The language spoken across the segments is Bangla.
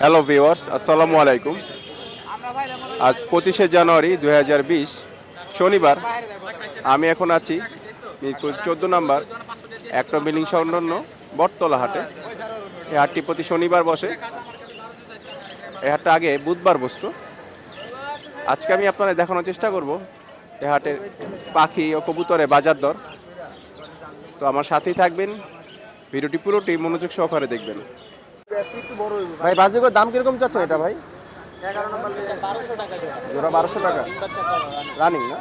হ্যালো ভিওয়ার্স আসসালামু আলাইকুম আজ পঁচিশে জানুয়ারি দু হাজার বিশ, শনিবার। আমি এখন আছি মিরপুর চোদ্দ নম্বর, একটা বিল্ডিং সংলগ্ন বটতলা হাটে। এই হাটটি প্রতি শনিবার বসে। এই হাটটা আগে বুধবার বসতো। আজকে আমি আপনাদের দেখানোর চেষ্টা করব এই হাটের পাখি ও কবুতরের বাজার দর। তো আমার সাথেই থাকবেন। ভিডিওটি পুরোটি মনোযোগ সহকারে দেখবেন। ভাই বাজিকর দাম কীরকম চাচ্ছেন এটা ভাই? জোড়া বারোশো টাকা। রানিং না?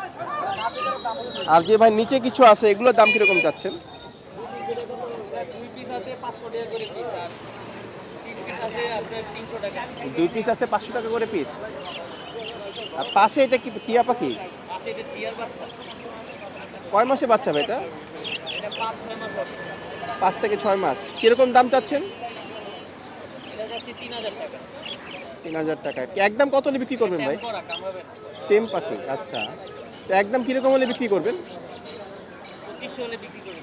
আর যে ভাই নিচে কিছু আছে, এগুলোর দাম কীরকম চাচ্ছেন? দুই পিস আছে পাঁচশো টাকা করে পিস আর পাশে এটা কি, টিয়া পাখি? কয় মাসে বাচ্চা ভাই এটা? পাঁচ থেকে ছয় মাস। কীরকম দাম চাচ্ছেন? তিন হাজার টাকা। একদম কত হলে বিক্রি করবেন ভাই? টেম পাখি আচ্ছা। তো একদম কীরকম হলে বিক্রি করবেন?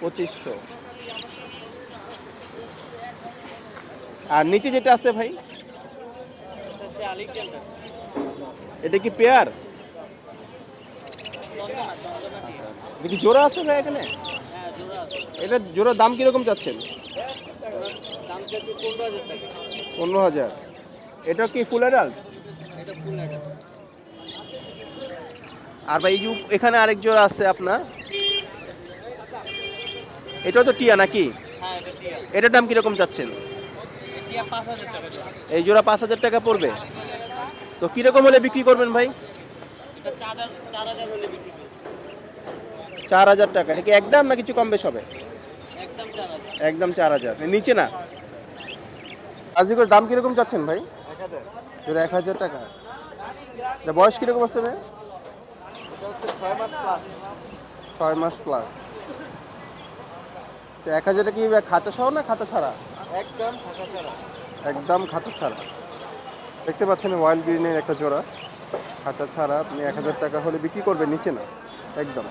পঁচিশশো। আর নিচে যেটা আছে ভাই? এটা কি পেয়ার? কি জোড়া আছে ভাই এখানে? এটা জোড়া দাম কীরকম চাচ্ছেন? এটা কি ফুল অ্যাডাল্ট আর ভাই এখানে আরেক জোড়া আছে আপনার। এটাও তো টিয়া নাকি? এটার দাম কীরকম চাচ্ছেন? এই জোড়া পাঁচ হাজার টাকা পড়বে। তো কীরকম হলে বিক্রি করবেন ভাই? চার হাজার টাকা। এটা কি একদম না কিছু কম বেশ হবে? একদম চার হাজার। নিচে না? আজিকর দাম কীরকম চাচ্ছেন ভাই? জোড়া এক হাজার টাকা। বয়স কীরকম আসছে ভাই? ছয় মাস প্লাস তো এক হাজার কি খাতা সহ না খাতা ছাড়া? একদম ফাঁকা ছাড়া। একদম খাতা ছাড়া। দেখতে পাচ্ছেন ওয়াইল্ড গ্রিনের একটা জোড়া। খাতা ছাড়া আপনি এক হাজার টাকা হলে বিক্রি করবেন নিচে না। একদম।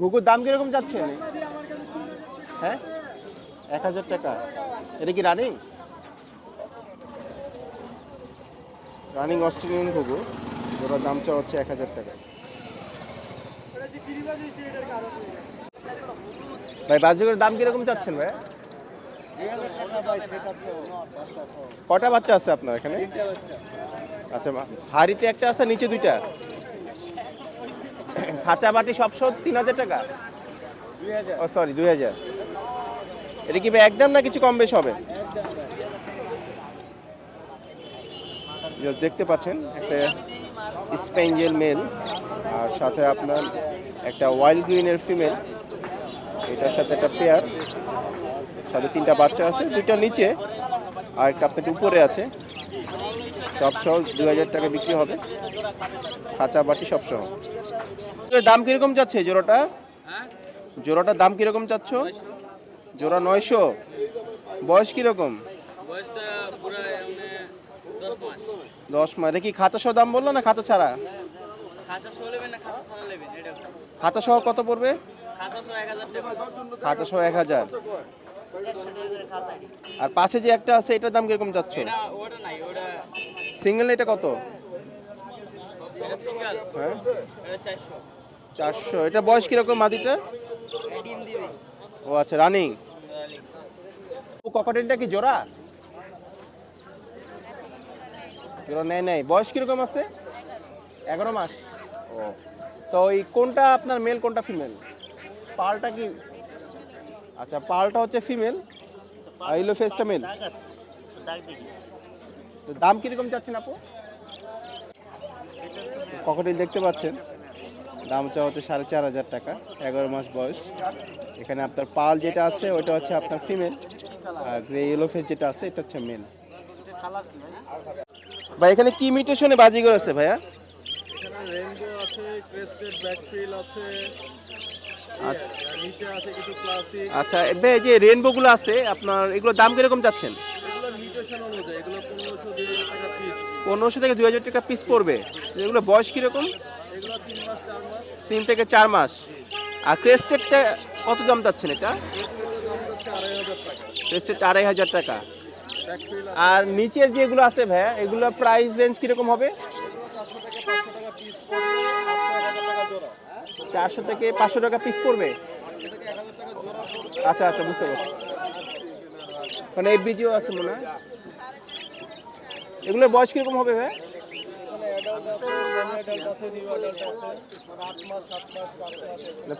ঘুঘুর দাম কীরকম যাচ্ছে হ্যাঁ? এক হাজার টাকা। এটা কি রানিং রানিং অস্ট্রেলিয়ান ঘুঘু ওটার দাম চা হচ্ছে এক হাজার টাকা ভাই বাজিকের দাম কীরকম চাচ্ছেন ভাই? কটা বাচ্চা আছে আপনার এখানে? আচ্ছা হাড়িতে একটা আছে নিচে দুইটা? খাঁচা বাটি সব সব তিন হাজার টাকা? ও সরি দুই হাজার। এটা কি ভাই একদম না কিছু কম বেশ হবে? দেখতে পাচ্ছেন একটা স্পেঞ্জেল মেল আর সাথে আপনার একটা ওয়াইল্ড গ্রিনের ফিমেল এটার সাথে একটা পেয়ার সাথে তিনটা বাচ্চা আছে দুইটা নিচে আর একটা আপনার উপরে আছে। সব সহ দু হাজার টাকা বিক্রি হবে। খাঁচা বাটি সব সহ। দাম কীরকম যাচ্ছে জোড়াটা? জোড়াটার দাম কীরকম চাচ্ছ জোড়া নয়শো। বয়স কীরকম? দশ মাস দেখি খাঁচা সহ দাম বলল না খাঁচা ছাড়া? খাঁচা সহ কত পড়বে? খাঁচা সহ এক হাজার। আর পাশে যে একটা আছে, এটার দাম কীরকম যাচ্ছে সিঙ্গেল এটা কত? হ্যাঁ? চারশো। এটা বয়স কীরকম মাদিটা ও আচ্ছা রানিং। ও ককাটেলটা কি জোড়া? জোড়া নেই নেই। বয়স কীরকম আছে? এগারো মাস। ও। তো ওই কোনটা আপনার মেল কোনটা ফিমেল? পালটা কি? আচ্ছা পালটা হচ্ছে ফিমেল আর ইলো ফেসটা মেল। তো দাম কীরকম চাচ্ছেন আপু? ককটেল দেখতে পাচ্ছেন। দাম চা হচ্ছে সাড়ে চার হাজার টাকা এগারো মাস বয়স। এখানে আপনার পাল যেটা আছে, ওটা হচ্ছে আপনার ফিমেল আর গ্রে ইয়েলো ফেস যেটা আছে, এটা হচ্ছে মেল ভাই, এখানে কি মিউটেশনে বাজিগর আছে ভাইয়া? আচ্ছা ভাই যে রেনবোগুলো আছে, আপনার এগুলোর দাম কীরকম যাচ্ছেন? এগুলো এগুলো পনেরোশো থেকে দুই হাজার টাকা পিস পড়বে। এগুলো বয়স কীরকম? এগুলো তিন থেকে চার মাস। আর ক্রেস্টেডটা কত দাম যাচ্ছেন এটা? ক্রেস্টেডটা আড়াই হাজার টাকা। আর নিচের যেগুলো আছে ভাইয়া, এগুলো প্রাইস রেঞ্জ কীরকম হবে? চারশো থেকে পাঁচশো টাকা পিস পড়বে? আচ্ছা আচ্ছা বুঝতে পারছি। মানে এই বিজিও আছে মনে হয়। এগুলোর বয়স কীরকম হবে ভাই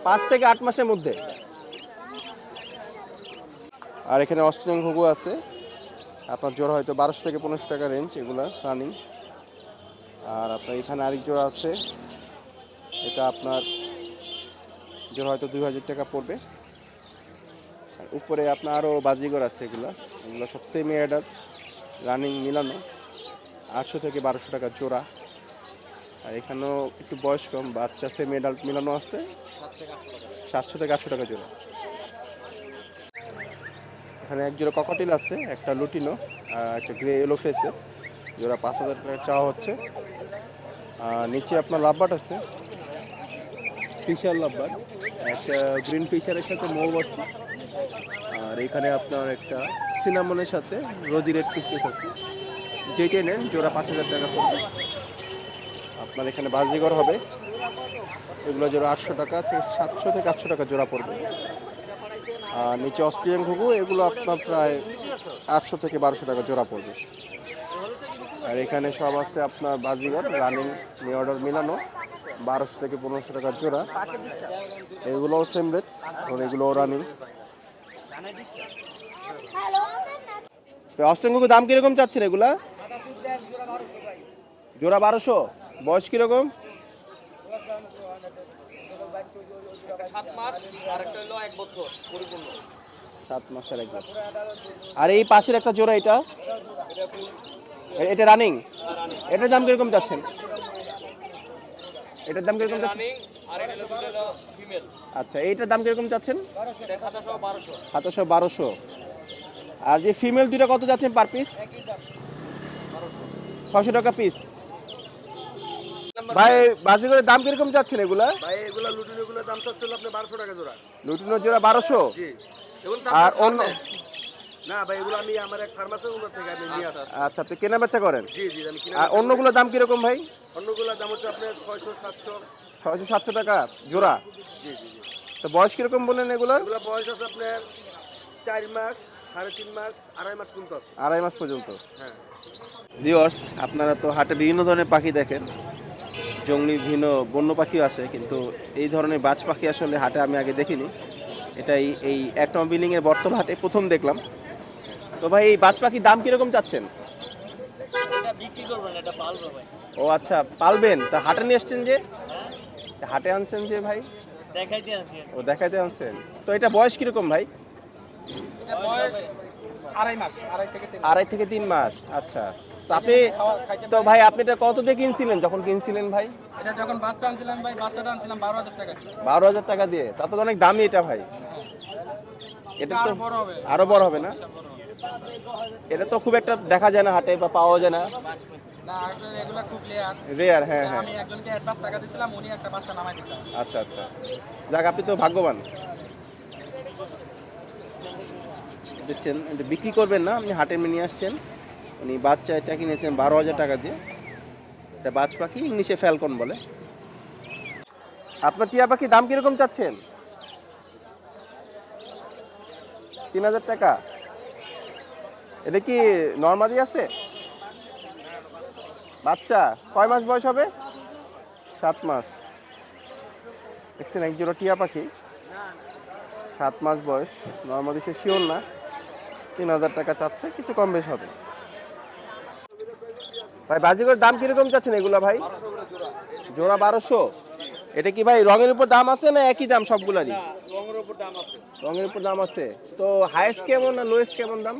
পাঁচ থেকে আট মাসের মধ্যে। আর এখানে অস্ট্রেলিয়ান ঘুঘু আছে। আপনার জোড়া হয়তো বারোশো থেকে পনেরোশো টাকা রেঞ্জ এগুলা রানিং আর আপনার এখানে আরেক জোড়া আছে। এটা আপনার জোড়া হয়তো দুই হাজার টাকা পড়বে। উপরে আপনার আরও বাজিগর আছে এগুলো। এগুলো সব সেমি অ্যাডাল্ট রানিং মিলানো। আটশো থেকে বারোশো টাকা জোড়া। আর এখানেও একটু বয়স কম, বাচ্চা সেমি অ্যাডাল্ট মিলানো আছে। সাতশো থেকে আটশো টাকা জোড়া। এখানে এক জোড়া ককাটিল আছে, একটা লুটিনো একটা গ্রে এলো ফেসে জোড়া পাঁচ হাজার টাকা চাওয়া হচ্ছে। আর নিচে আপনার লাভবাট আছে। ফিশার লাভবাট একটা গ্রিন ফিশারের সাথে মৌ আছে। আর এখানে আপনার একটা সিনামনের সাথে রোজি রেড পিস আছে। যেটা নেন জোড়া পাঁচ হাজার টাকা পড়বে। আপনার এখানে বাজিগর হবে। এগুলো জোড়া আটশো টাকা থেকে সাতশো থেকে আটশো টাকা জোড়া পড়বে। আর নিচে অস্ট্রেলিয়ান ঘুঘু, এগুলো আপনার প্রায় আটশো থেকে বারোশো টাকা জোড়া পড়বে। আর এখানে সব আছে আপনার বাজিগর, রানিং নিউ অর্ডার মিলানো, বারোশো থেকে পনেরোশো টাকা জোড়া। এগুলোও সেম রেট আর এগুলোও রানিং অস্ট্রেলিয়ান ঘুঘু দাম কীরকম চাচ্ছেন এগুলা? জোড়া বারোশো। বয়স কীরকম? সাত মাস আর এক বছর মাসের এক বছর। আর এই পাশের একটা জোড়া এটা? এটা রানিং এটার দাম কীরকম যাচ্ছেন? এটার দাম কীরকম যাচ্ছেন? আচ্ছা এইটার দাম কীরকম যাচ্ছেন? সাতশো বারোশো। আর যে ফিমেল দুটো কত যাচ্ছেন পার পিস ছশো টাকা পিস ভাই বাজিগরের দাম কীরকম যাচ্ছেন এগুলা? ভাই এগুলা লুটিন এগুলোর দাম চাচ্ছিল আপনি বারোশো টাকা জোড়া। লুটিনোর জোড়া বারোশো? জি। এগুলো আর অন্য না ভাই এগুলো আমি আমার এক ফার্মাসির থেকে আমি নিয়ে আসা আচ্ছা আপনি কেনা বেচা করেন? জি জি আমি কিনে আর অন্যগুলোর দাম কীরকম ভাই? অন্যগুলোর দাম হচ্ছে আপনার ছয়শো সাতশো। ছয়শো সাতশো টাকা জোড়া? জি জি জি। তো বয়স কীরকম বললেন এগুলোর এগুলো বয়স আছে আপনার চার মাস সাড়ে তিন মাস আড়াই মাস পর্যন্ত আড়াই মাস পর্যন্ত। হ্যাঁ। ভিওর্স আপনারা তো হাটে বিভিন্ন ধরনের পাখি দেখেন। জঙ্গলি ভিন্ন বন্য পাখিও আসে কিন্তু এই ধরনের বাজ পাখি আসলে হাটে আমি আগে দেখিনি। এটা এই এই এক নম্বর বিল্ডিংয়ের বর্তল হাটে প্রথম দেখলাম। তো ভাই এই বাজ পাখির দাম কীরকম চাচ্ছেন? এটা বিক্রি করবেন এটা পালবে ভাই। ও আচ্ছা পালবেন? তা হাটে নিয়ে এসছেন যে? হাটে আনছেন যে ভাই? আছি ও দেখাইতে আনছেন। তো এটা বয়স কীরকম ভাই? বয়স আড়াই মাস আড়াই থেকে আড়াই থেকে তিন মাস আচ্ছা। তো আপনি তো ভাই আপনি এটা কত দিয়ে কিনছিলেন? যখন কিনছিলেন ভাই? এটা যখন বাচ্চা আনছিলাম ভাই বাচ্চাটা আনছিলাম বারো হাজার টাকা। বারো হাজার টাকা দিয়ে। তা তো অনেক দামি এটা ভাই। এটা তো আরও বড় হবে। না? এটা তো খুব একটা দেখা যায় না হাটে বা পাওয়া যায় না। রেয়ার হ্যাঁ হ্যাঁ। আমি একজনকে অ্যাডভান্স টাকা দিয়েছিলাম উনি একটা বাচ্চা নামাই দিয়েছিলাম আচ্ছা আচ্ছা। যাক আপনি তো ভাগ্যবান। দেখছেন বিক্রি করবেন না আপনি হাটে নিয়ে আসছেন। উনি বাচ্চা এটা কিনেছেন বারো হাজার টাকা দিয়ে। এটা বাজ পাখি, ইংলিশে ফ্যালকন বলে। আপনার টিয়া পাখি দাম কীরকম চাচ্ছেন? তিন হাজার টাকা। এটা কি নর্মালি আছে? বাচ্চা, কয় মাস বয়স হবে? সাত মাস। দেখছেন, এক জোড়া টিয়া পাখি। সাত মাস বয়স নর্মালি সে শিওর না। তিন হাজার টাকা চাচ্ছে, কিছু কম বেশ হবে। ভাই বাজিগর দাম কীরকম চাচ্ছেন এগুলা ভাই? জোড়া বারোশো। এটা কি ভাই রঙের উপর দাম আছে না একই দাম সবগুলারই? রঙের উপর দাম আছে। রঙের উপর দাম আছে। তো হাইয়েস্ট কেমন না লোয়েস্ট কেমন দাম?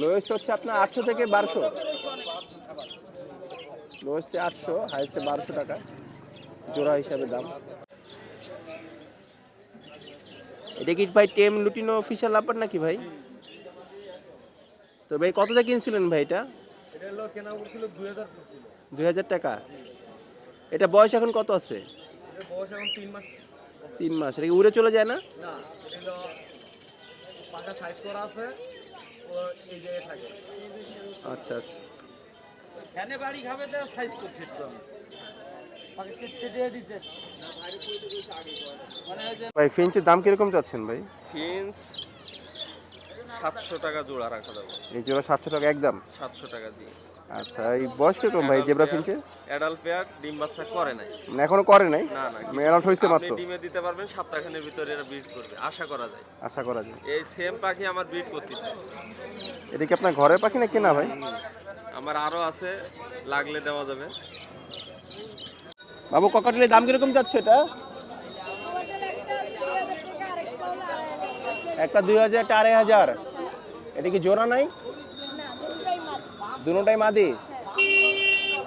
লোয়েস্ট হচ্ছে আপনার আটশো থেকে বারোশো। লোয়েস্টে আটশো হাইয়েস্টে বারোশো টাকা। জোড়া হিসাবে দাম। এটা কি ভাই টেম লুটিনো ফিশার লাপার নাকি ভাই? তো ভাই কত দিয়ে কিনছিলেন ভাই এটা? এটা হলো কেনা করছিল দুই হাজার পড়ছিল দুই হাজার টাকা? এটা বয়স এখন কত আছে? এটা বয়স এখন তিন মাস। তিন মাস। এটা কি উড়ে চলে যায় না? না এটা পাখা সাইড করা আছে ও এই জায়গায় থাকে। আচ্ছা আচ্ছা। ফ্যানে বাড়ি খাবে তো। সাইজ করছে যে ভাই ফিঞ্চের দাম কীরকম চাচ্ছেন ভাই? ফিন্স সাতশো টাকা জোড়া রাখা যাবে। এই জোড়া সাতশো টাকা একদম? সাতশো টাকা দিয়ে। আচ্ছা এই বয়স কীরকম ভাই? জেব্রা অ্যাডাল্ট পেয়ার ডিম বাচ্চা করে নাই। মানে এখনও করে নাই? না না হয়েছে আপনি মাত্র। ডিমে দিতে পারবেন ভিতরে এরা বিট করবে। আশা করা যায়। আশা করা যায়। এই সেম পাখি আমার বিট করতেছে। এটা কি আপনার ঘরের পাখি না কেনা ভাই? আমার আরও আছে লাগলে দেওয়া যাবে। বাবু ককাটেলের দাম কীরকম যাচ্ছে এটা? একটা দুই হাজার, একটা আড়াই হাজার। এটা কি জোড়া নাই? দুটাই মাদি।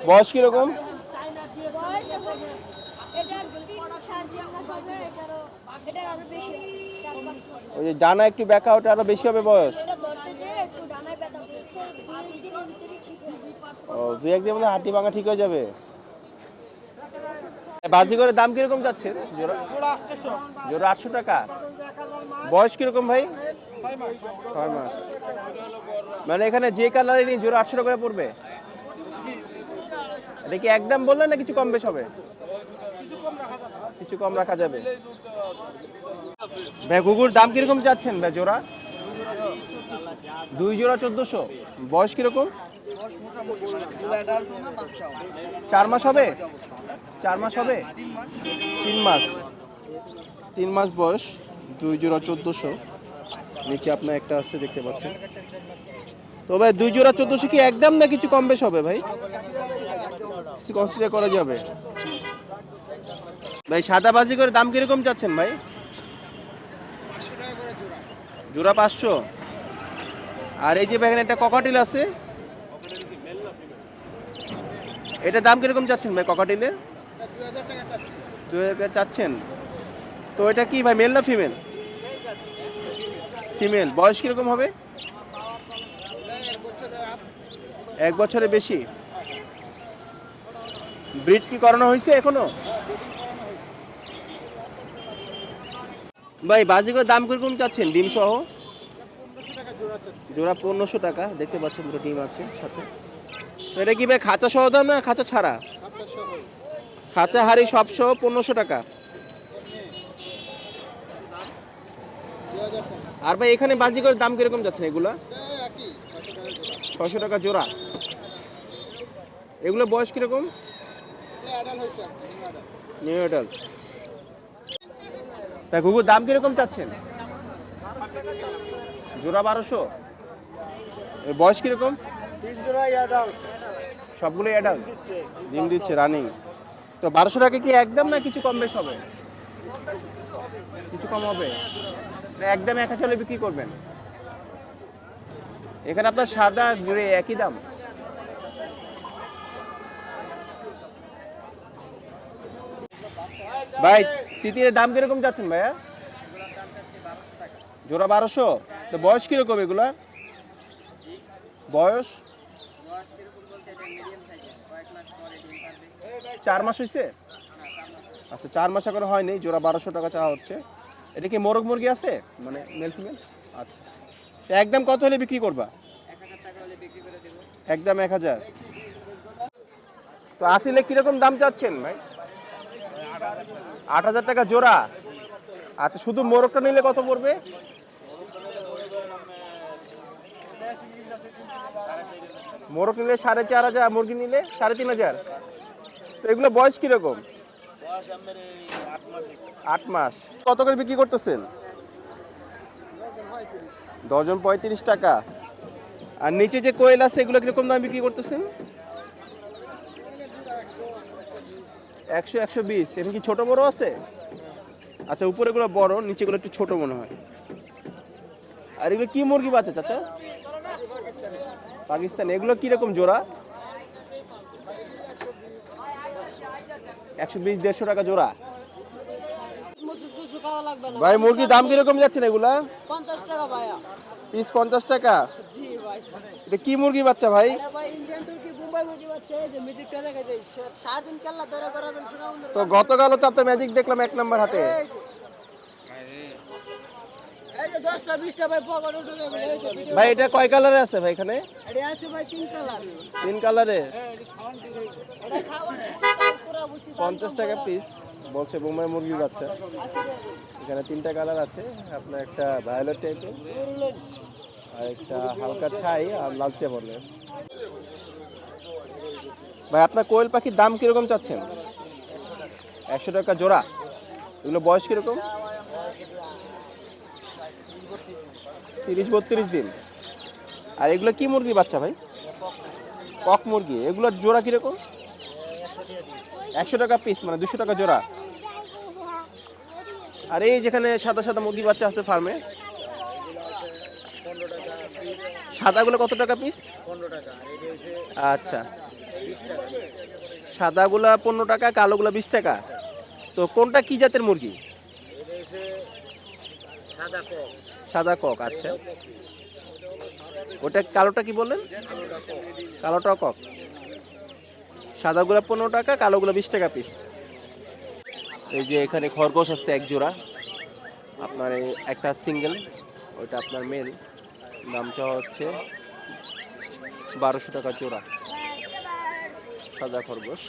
বয়স কীরকম? ওই যে ডানা একটু ব্যাকা ওটা আরও বেশি হবে বয়স। ও, দুই একদিন মধ্যে হাঁটি ভাঙা ঠিক হয়ে যাবে। বাজি করে দাম কীরকম যাচ্ছে জোড়া? জোড়া আটশো টাকা। বয়স কীরকম ভাই? ছয় মাস। মানে এখানে যে কালারেরই জোড়া আটশো টাকা করে পড়বে? এটা কি একদম বললেন না কিছু কম বেশ হবে? কিছু কম রাখা যাবে। ভাই, ঘুঘুর দাম কীরকম চাচ্ছেন ভাই জোড়া? দুই জোড়া চোদ্দশো। বয়স কীরকম? চার মাস হবে? চার মাস হবে? তিন মাস। তিন মাস বয়স। দুই জোড়া চোদ্দশো। নিচে আপনার একটা আছে দেখতে পাচ্ছেন। তো ভাই দুই জোড়া চোদ্দশো কি একদম না কিছু কম বেশ হবে ভাই? কিছু কনসিডার করা যাবে? ভাই সাদা বাজি করে দাম কীরকম চাচ্ছেন ভাই? জোড়া পাঁচশো। আর এই যে ব্যাগের একটা ককাটিল আছে। এটা দাম কীরকম চাচ্ছেন ভাই ককাটিলের দু হাজার টাকা চাচ্ছেন। তো এটা কি ভাই মেল না ফিমেল ফিমেল, বয়স কীরকম হবে? এক বছরের বেশি। ব্রিড কি করানো হয়েছে এখনও? ভাই, বাজিগর দাম কীরকম চাচ্ছেন ডিম সহ জোড়া পনেরোশো টাকা, দেখতে পাচ্ছেন দুটো ডিম আছে সাথে। এটা কি ভাই খাঁচা সহ দাম না খাঁচা ছাড়া? খাঁচা হাড়ি সব সহ পনেরোশো টাকা। আর ভাই এখানে বাজিগর দাম কীরকম যাচ্ছে এগুলো? ছশো টাকা জোড়া। এগুলো বয়স কীরকম? নিউ অ্যাডাল্ট তা ঘুঘুর দাম কীরকম চাচ্ছেন? জোড়া বারোশো। বয়স কীরকম? অ্যাডাল্ট সবগুলো অ্যাডাল্ট ডিম দিচ্ছে। রানিং তো বারোশো টাকা কি একদম না কিছু কম বেশ হবে? কিছু কম হবে? একদম এক হাজার বিক্রি করবেন। এখানে আপনার সাদা গ্রে একই দাম। ভাই, তিতিরের দাম কীরকম যাচ্ছেন ভাইয়া? জোড়া বারোশো? তো বয়স কীরকম এগুলা? বয়স? চার মাস হয়েছে আচ্ছা চার মাস করে হয়নি, জোড়া বারোশো টাকা চাওয়া হচ্ছে। এটা কি মোরগ মুরগি আছে? মানে মেল ফিমেল আচ্ছা। একদম কত হলে বিক্রি করবা? একদম এক হাজার। তো আসিলে কীরকম দাম চাচ্ছেন ভাই? আট হাজার টাকা জোড়া। আচ্ছা শুধু মোরগটা নিলে কত পড়বে? মোরগ নিলে সাড়ে চার হাজার, মুরগি নিলে সাড়ে তিন হাজার। তো এগুলো বয়স কীরকম? আট মাস কত করে বিক্রি করতেছেন? ডজন পঁয়ত্রিশ টাকা। আর নিচে যে কোয়েল আছে, এগুলো দাম বিক্রি করতেছেন? একশো একশো বিশ। এটা কি ছোট বড় আছে? আচ্ছা উপরেগুলো বড়, নিচেগুলো একটু ছোট মনে হয়। আর এগুলো কি মুরগি বাচ্চা, চাচা? পাকিস্তান। এগুলো কীরকম জোড়া? একশো বিশ দেড়শো টাকা জোড়া। না। ভাই মুরগির দাম কীরকম যাচ্ছেন এগুলা? পঞ্চাশ টাকা ভাইয়া। পিস পঞ্চাশ টাকা? জি ভাই। এটা কি মুরগি বাচ্চা ভাই? তো গতকালও তো আপনার ম্যাজিক দেখলাম এক নম্বর হাটে এই যে। এই যে দশটা বিশটা ভাই এটা কয় কালারে আছে ভাই এখানে? তিন কালারে। পঞ্চাশ টাকা পিস বলছে বোম্বাই মুরগির বাচ্চা। এখানে তিনটা কালার আছে। আপনার একটা ভায়োলেট টাইপের আর একটা হালকা ছাই আর লালচে বর্ণের। ভাই আপনার কোয়েল পাখির দাম কীরকম চাচ্ছেন? একশো টাকা জোড়া। এগুলো বয়স কীরকম? তিরিশ বত্রিশ দিন। আর এগুলো কি মুরগির বাচ্চা ভাই? কক মুরগি। এগুলো জোড়া কীরকম? একশো টাকা পিস মানে দুশো টাকা জোড়া। আর এই যেখানে সাদা সাদা মুরগির বাচ্চা আছে ফার্মে সাদাগুলো কত টাকা পিস আচ্ছা। সাদাগুলা পনেরো টাকা, কালোগুলা বিশ টাকা। তো কোনটা কি জাতের মুরগি? কক আচ্ছা ওটা কালোটা কি বললেন? কালোটা কক। সাদা সাদাগুলো পনেরো টাকা, কালো কালোগুলো বিশ টাকা পিস এই যে এখানে খরগোশ আছে এক জোড়া। আপনার একটা সিঙ্গেল ওইটা আপনার মেল দামটা হচ্ছে বারোশো টাকা জোড়া। সাদা খরগোশ।